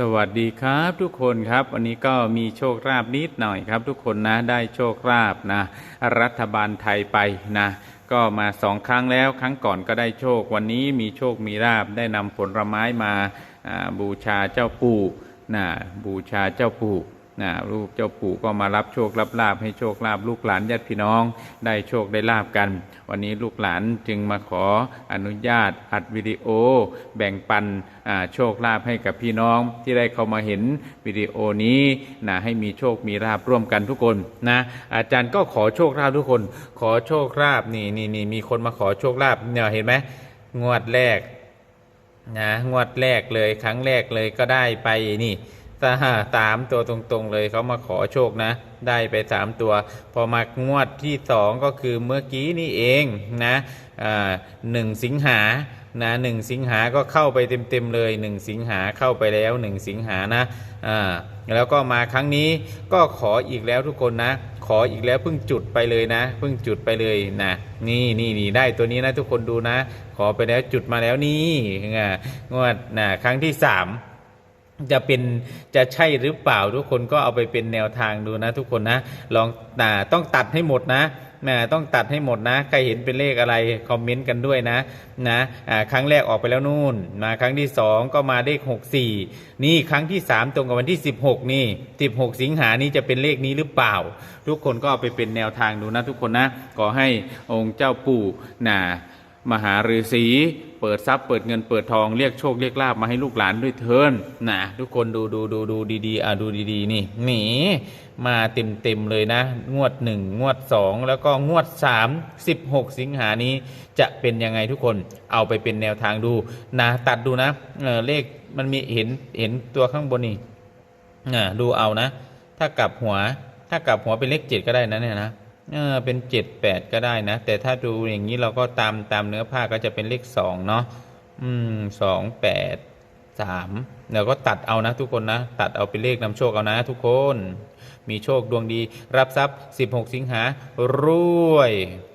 สวัสดีครับทุกคนครับวันนี้ก็มีโชคลาบนิดหน่อยครับ ทุกคนนะได้โชคลาบนะ รัฐบาลไทยไปนะ ก็มาสองครั้งแล้วครั้งก่อนก็ได้โชค วันนี้มีโชคมีลาบได้นำผลไม้มาบูชาเจ้าปู่นะบูชาเจ้าปู่ นะลูกเจ้าปู่ก็มารับโชครับลาบให้โชคลาบลูกหลานญาติพี่น้อง ได้โชคได้ลาบกัน วันนี้ลูกหลานจึงมาขออนุญาตอัดวิดีโอ แบ่งปันโชคลาภให้กับพี่น้องที่ได้เข้ามาเห็นวิดีโอนี้นะให้มีโชคมีลาบร่วมกันทุกคนนะอาจารย์ก็ขอโชคลาภทุกคน ขอโชคลาภนี่นี่นี่มีคนมาขอโชคลาภเนี่ยเห็นไหมงวดแรกนะงวดแรกเลยครั้งแรกเลยก็ได้ไปนี่ สาสามตัวตรงๆเลยเขามาขอโชคนะ ได้ไปสามตัว พอมางวดที่สองก็คือเมื่อกี้นี่เองนะหนึ่งสิงหานะหนึ่งสิงหาก็เข้าไปเต็มๆเลยหนึ่งสิงหาเข้าไปแล้วหนึ่งสิงหานะอ่าแล้วก็มาครั้งนี้ก็ขออีกแล้วทุกคนนะ ขออีกแล้วเพิ่งจุดไปเลยนะเพิ่งจุดไปเลยนะนี่นี่นี่ได้ตัวนี้นะทุกคนดูนะ ขอไปแล้วจุดมาแล้วนี่งวดนะครั้งที่สาม จะเป็นจะใช่หรือเปล่าทุกคนก็เอาไปเป็นแนวทางดูนะ ทุกคนนะลองนะต้องตัดให้หมดนะนะต้องตัดให้หมดนะใครเห็นเป็นเลขอะไรคอมเมนต์กันด้วยนะนะครั้งแรกออกไปแล้วนู่นมาครั้งที่สองก็มาเลขหกสี่นี่ครั้งที่สามตรงกับวันที่สิบหกนี่สิบหกสิงหานี้จะเป็นเลขนี้หรือเปล่า ทุกคนก็เอาไปเป็นแนวทางดูนะทุกคนนะขอให้องค์เจ้าปู่นะ มหาฤาษีเปิดทรัพย์เปิดเงินเปิดทองเรียกโชคเรียกลาบมาให้ลูกหลานด้วยเทินนะทุกคนดูดูดูดูดีๆอะดูดีๆ นี่หนีมาเต็มเต็มๆเลยนะ งวดหนึ่งงวดสองแล้วก็งวดสามสิบหกสิงหานี้จะเป็นยังไงทุกคนเอาไปเป็นแนวทางดูนะตัดดูนะเออเลขมันมีเห็นเห็นตัวข้างบนนี่อ่าดูเอานะ ถ้ากลับหัวถ้ากลับหัวเป็นเลขเจ็ดก็ได้นะเนี่ยนะ เออเป็นเจ็ดแปดก็ได้นะ แต่ถ้าดูอย่างนี้เราก็ตามตามเนื้อผ้าก็จะเป็นเลขสองเนาะอืมสองแปดสามเดี๋ยวก็ตัดเอานะทุกคนนะ ตัดเอาเป็นเลขนำโชคเอานะทุกคน มีโชคดวงดี รับทรัพย์ 16 สิงหารวย